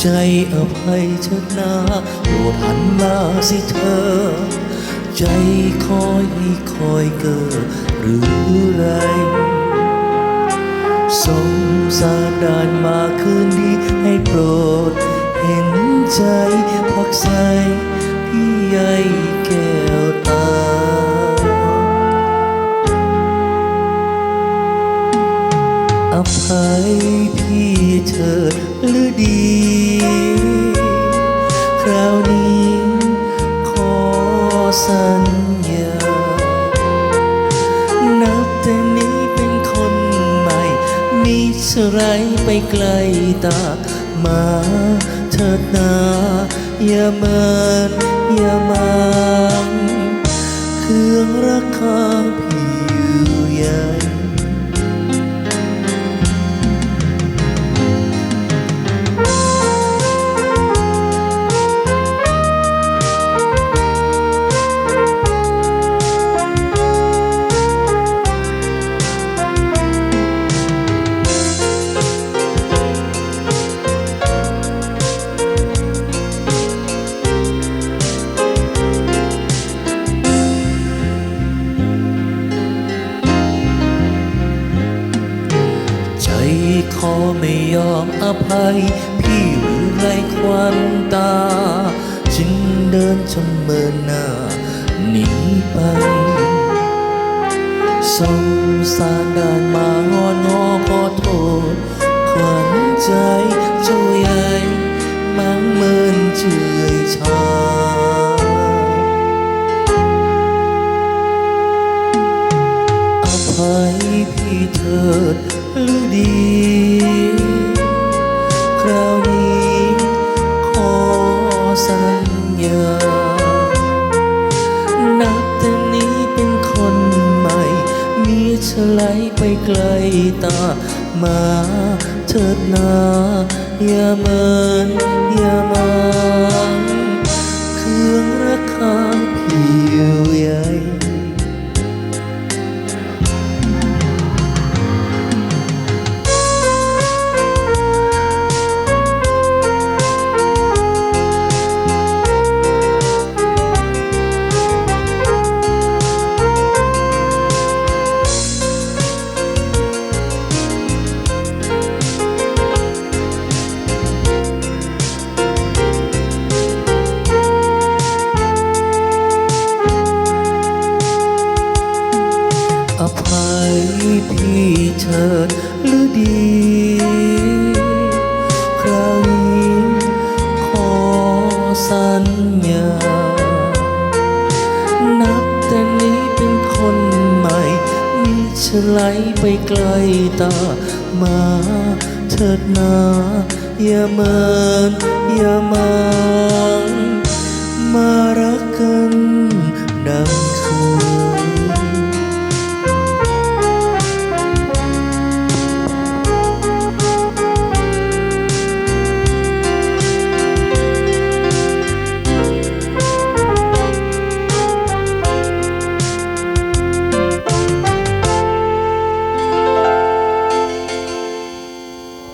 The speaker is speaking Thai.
ใจอภัยเถิดนาโปรดหันมาสิเธอ ใจคอยให้คอยเกิดหรือไรสงสารดานมาคืนดีให้โปรด เห็นใจพักใสพี่ใหญ่แก้วตาอภัยพี่เถิดหรือดี สัญญา นับแต่นี้เป็นคนใหม่ มีสไรไปไกลตา มาเถิดนาอย่าเมินอย่ามังเครื่องรักข้าง คอไม่ยอมอภัย พี่หรือไรควันตา จึงเดินชมเมินหน้าหนีไปสงสารดานมางอนอขอโทษขวัญใจเจ้าใหญ่มังเมินเจือยชาอภัยพี่เถิด รือดี คราวนี้ขอสัญญา นับแต่นี้เป็นคนใหม่ มีเฉลยไปไกลตามาเถิดนาอย่าเมินอย่ามัน ถิดหรือดี คราวนี้ขอสัญญา นับแต่นี้เป็นคนใหม่มีเฉลไปไกลตามาเถิดนาอย่าเมินอย่ามังมารักกัน